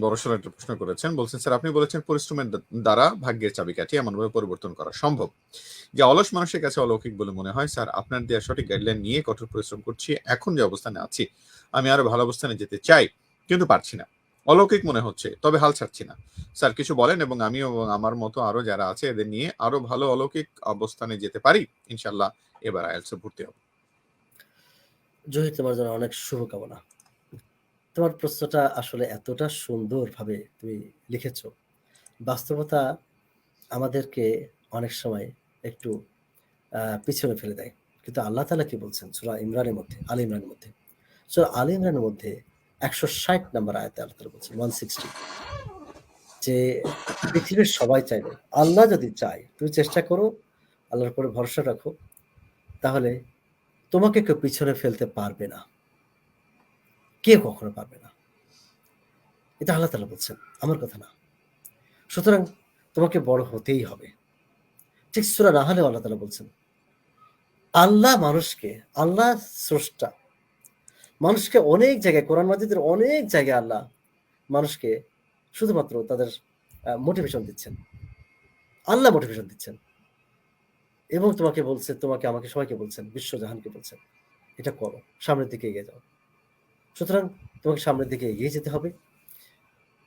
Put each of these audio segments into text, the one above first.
বড়সড় একটা প্রশ্ন করেছেন। বলছেন, স্যার, আপনি বলেছেন পরিশ্রমের দ্বারা ভাগ্যের চাবিকাঠি এমনভাবে পরিবর্তন করা সম্ভব। যে অলস মানুষের কাছে অলৌকিক বলে মনে হয়, স্যার, আপনার দেওয়া সঠিক গাইডলাইন নিয়ে কঠোর পরিশ্রম করছি, এখন যে অবস্থানে আছি, আমি আরও ভালো অবস্থানে যেতে চাই, কিন্তু পারছি না। অলৌকিক মনে হচ্ছে, তবে হাল ছাড়ছি না। স্যার, কিছু বলেন এবং আমি এবং আমার মতো আরও যারা আছে, এদের নিয়ে আরও ভালো অলৌকিক অবস্থানে যেতে পারি? ইনশাল্লাহ এবার আইএলসে ভর্তি হবে। জহি তোমার জন্য অনেক শুভকামনা। তোমার প্রশ্নটা আসলে এতটা সুন্দরভাবে তুমি লিখেছ। বাস্তবতা আমাদেরকে অনেক সময় একটু পিছনে ফেলে দেয়। কিন্তু আল্লাহ তালা কি বলছেন? সুরা ইমরানের মধ্যে, আল ইমরানের মধ্যে। সুরা আল ইমরানের মধ্যে একশো ষাট নম্বর আয়তে আল্লাহ তালা বলছেন ওয়ান সিক্সটি যে পৃথিবীর সবাই চাইবে, আল্লাহ যদি চায়, তুমি চেষ্টা করো, আল্লাহর উপরে ভরসা রাখো, তাহলে তোমাকে কেউ পিছনে ফেলতে পারবে না। কেউ কখনো পারবে না। এটা আল্লাহ তালা বলছেন, আমার কথা না। সুতরাং তোমাকে বড় হতেই হবে। ঠিক সুরা না হলেও আল্লাহ তালা বলছেন, আল্লাহ মানুষকে, আল্লাহ স্রষ্টা, মানুষকে অনেক জায়গায়, কোরআন মাজিদের অনেক জায়গায় আল্লাহ মানুষকে শুধুমাত্র তাদের মোটিভেশন দিচ্ছেন। আল্লাহ মোটিভেশন দিচ্ছেন। এবং তোমাকে বলছে, তোমাকে আমাকে সবাইকে বলছেন বিশ্বজাহানকে বলছেন, এটা করো, সামনের দিকে এগিয়ে যাও। সুতরাং তোমাকে সামনের দিকে এগিয়ে যেতে হবে।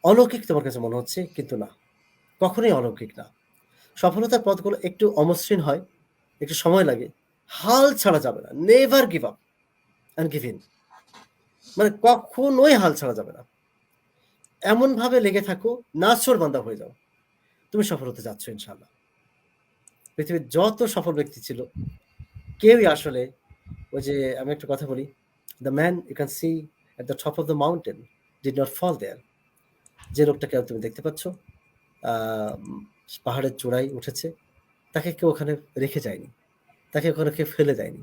অলৌকিক তোমার কাছে মনে হচ্ছে, কিন্তু না। কখনোই অলৌকিক না। সফলতার পথগুলো একটু অমসৃণ হয়, একটু সময় লাগে। হাল ছাড়া যাবে না। Never give up and give in মানে কখনোই হাল ছাড়া যাবে না। এমন ভাবে লেগে থাকো নাচর বান্দা হয়ে যাও। তুমি সফল হতে যাচ্ছ ইনশাল্লাহ পৃথিবীর যত সফল ব্যক্তি ছিল, কেউই আসলে ওই যে আমি একটা কথা বলি the man you can see at the top of the mountain did not fall there যে লোকটাকে তুমি দেখতে পাচ্ছ পাহাড়ের চূড়ায় উঠেছে, তাকে কেউ ওখানে রেখে যায়নি, তাকে ওখানে কেউ ফেলে দেয়নি।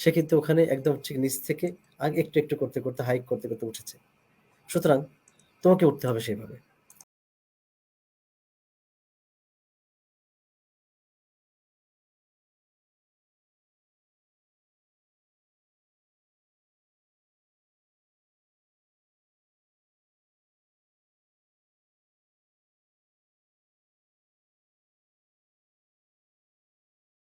সে কিন্তু ওখানে একদম ঠিক নিচ থেকে আগে একটু একটু করতে করতে হাইক করতে করতে উঠেছে। সুতরাং তোমাকে উঠতে হবে সেইভাবে।